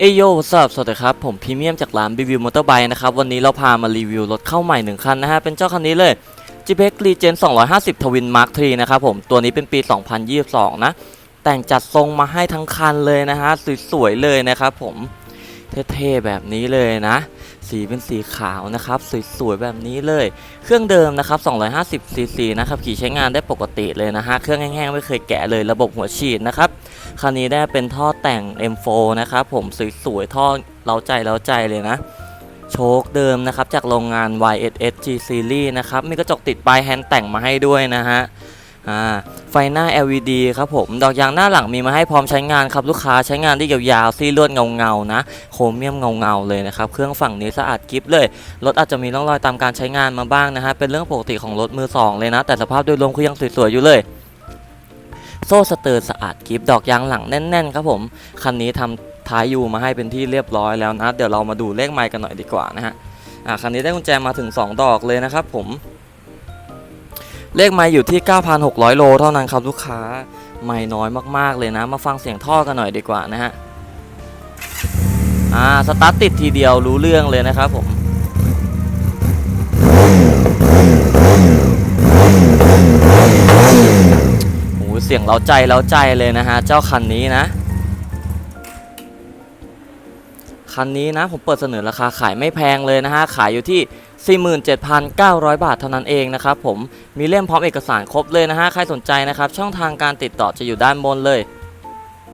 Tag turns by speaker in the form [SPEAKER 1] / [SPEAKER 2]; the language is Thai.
[SPEAKER 1] เอโยสวัสดีครับ ผมพรีเมียมจากร้านรีวิวมอเตอร์ไบค์นะครับ วันนี้เราพามารีวิวรถเข้าใหม่หนึ่งคันนะฮะ เป็นเจ้าคันนี้เลย g p x Regen 250 Twin Mark 3นะครับผม ตัวนี้เป็นปี 2022 นะ แต่งจัดทรงมาให้ทั้งคันเลยนะฮะ สวยๆเลยนะครับผม เท่ๆแบบนี้เลยนะ สีเป็นสีขาวนะครับสวยๆแบบนี้เลย เครื่องเดิมนะครับ250 cc นะครับขี่ใช้งานได้ปกติเลยนะฮะเครื่องแห้งๆไม่เคยแกะเลยระบบหัวฉีดนะครับคันนี้ได้เป็นท่อแต่ง M4 นะครับผมสวยๆท่อเล้าใจเล้าใจเลยนะโชคเดิมนะครับจากโรงงาน YSS G Series นะครับมีกระจกติดปลายแฮนด์แต่งมาให้ด้วยนะฮะ อ่าไฟหน้า LED ครับผม ดอกยางหน้าหลังมีมาให้พร้อมใช้งานครับลูกค้าใช้งานได้ยาวๆซีลวดเงาๆนะ โครเมียมเงาๆเลยนะครับ เครื่องฝั่งนี้สะอาดกริฟเลย รถอาจจะมีร่องรอยตามการใช้งานมาบ้างนะฮะ เป็นเรื่องปกติของรถมือสองเลยนะ แต่สภาพโดยรวมคือยังสวยๆอยู่เลยโซ่สเตอร์สะอาดกริฟดอกยางหลังแน่นๆครับผม คันนี้ทำท้ายยูมาให้เป็นที่เรียบร้อยแล้วนะ เดี๋ยวเรามาดูเลขไมล์กันหน่อยดีกว่านะฮะ อ่าคันนี้ได้กุญแจมาถึง 2 ดอกเลยนะครับผม เลขไมล์อยู่ที่ 9,600 โลเท่านั้นครับลูกค้า ไม่น้อยมากๆเลยนะ มาฟังเสียงท่อกันหน่อยดีกว่านะฮะ อ่า สตาร์ทติดทีเดียวรู้เรื่องเลยนะครับผมโอ้เสียงเล้าใจเล้าใจเลยนะฮะ เจ้าคันนี้นะ คันนี้นะผมเปิดเสนอราคาขายไม่แพงเลยนะฮะ ขายอยู่ที่ 47,900 บาทเท่านั้นเองนะครับผมมีเล่มพร้อมเอกสารครบเลยนะฮะ ใครสนใจนะครับ ช่องทางการติดต่อจะอยู่ด้านบนเลย